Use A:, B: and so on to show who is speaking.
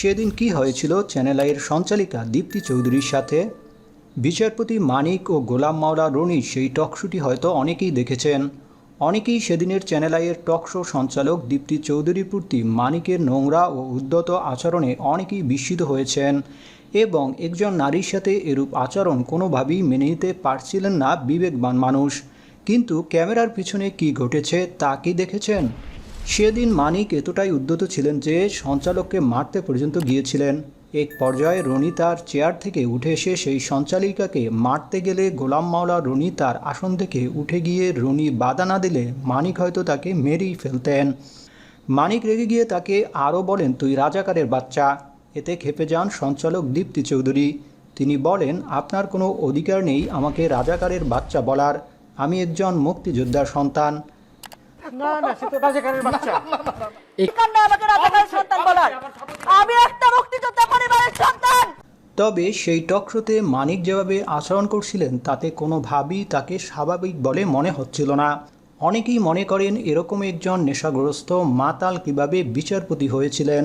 A: সেদিন কি হয়েছিল চ্যানেল আইয়ের সঞ্চালিকা দীপ্তি চৌধুরীর সাথে? বিচারপতি মানিক ও গোলাম মাওলা রনির সেই টকশোটি হয়তো অনেকেই দেখেছেন। অনেকেই সেদিনের চ্যানেল আইয়ের টকশো সঞ্চালক দীপ্তি চৌধুরীর প্রতি মানিকের নোংরা ও উদ্যত আচরণে অনেকেই বিস্মিত হয়েছেন এবং একজন নারীর সাথে এরূপ আচরণ কোনোভাবেই মেনে নিতে পারছিলেন না বিবেকবান মানুষ। কিন্তু ক্যামেরার পিছনে কি ঘটেছে তা কি দেখেছেন? সেদিন মানিক এতটাই উদ্যত ছিলেন যে সঞ্চালককে মারতে পর্যন্ত গিয়েছিলেন। এক পর্যায়ে রনি তার চেয়ার থেকে উঠে এসে সেই সঞ্চালিকাকে মারতে গেলে গোলাম মাওলা রনি তার আসন থেকে উঠে গিয়ে রনি বাধা না দিলে মানিক হয়তো তাকে মেরেই ফেলতেন। মানিক রেগে গিয়ে তাকে আরও বলেন, তুই রাজাকারের বাচ্চা। এতে খেপে যান সঞ্চালক দীপ্তি চৌধুরী। তিনি বলেন, আপনার কোনো অধিকার নেই আমাকে রাজাকারের বাচ্চা বলার। আমি একজন মুক্তিযোদ্ধার সন্তান।
B: না না সে তো রাজাকারের বাচ্চা।
C: কান্না আমাকে রাজাকারের সন্তান বলার আমি একটা মুক্তিযোদ্ধা পরিবারের সন্তান।
A: তবে সেই টকশোতে মানিক যেভাবে আচরণ করছিলেন তাতে কোনোভাবেই তাকে স্বাভাবিক বলে মনে হচ্ছিল না। অনেকেই মনে করেন এরকম একজন নেশাগ্রস্ত মাতাল কীভাবে বিচারপতি হয়েছিলেন।